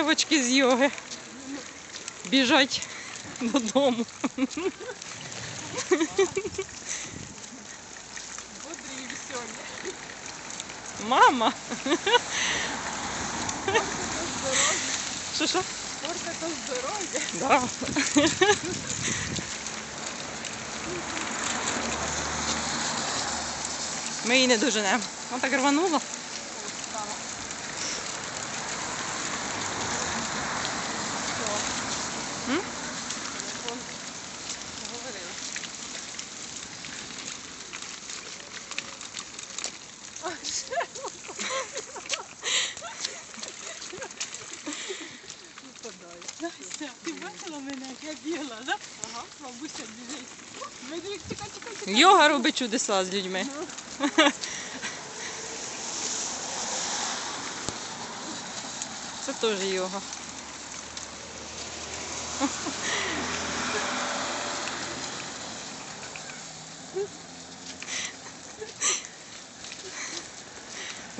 дівчатки з йоги біжать додому. Мама. Що що? Спорт це здоров'я. Да. Ми її не доженемо. Вона так рванула. Ти бачила мене, як я да? Ага, бабуся біжить. Йога робить чудеса з людьми. Це теж йога.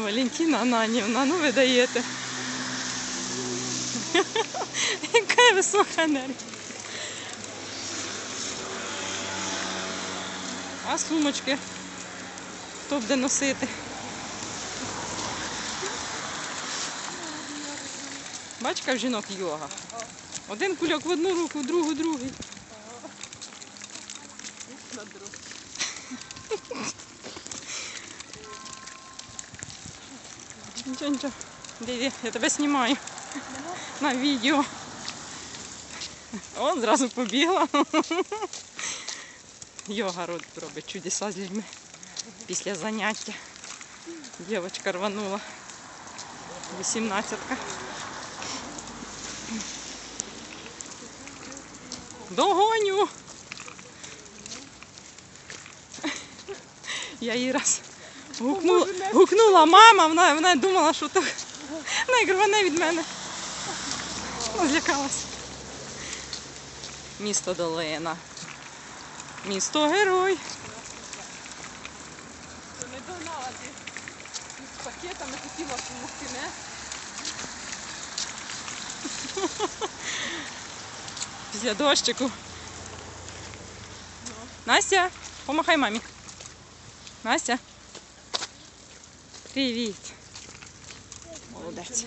Валентина Ананівна, ну ви даєте. Яка висока енергія. А сумочки хто буде носити? Бачка в жінок йога. Один кульок в одну руку, в другу, другий. На другу. Нічого, нічого. Диви, я тебе знімаю на відео. О, зразу побігла. Йога роб- робить чудеса з людьми після заняття. Дівчинка рванула. 18-ка. Догоню. Я її раз гукнула, гукнула мама, вона, вона думала, що то вона від мене. Вона Злякалась. Місто Долина. Місто герой. Не догнала ти з пакетами, хотіла допомогти, не? Після дощику. Настя, помахай мамі. Настя. Привіт. Молодець.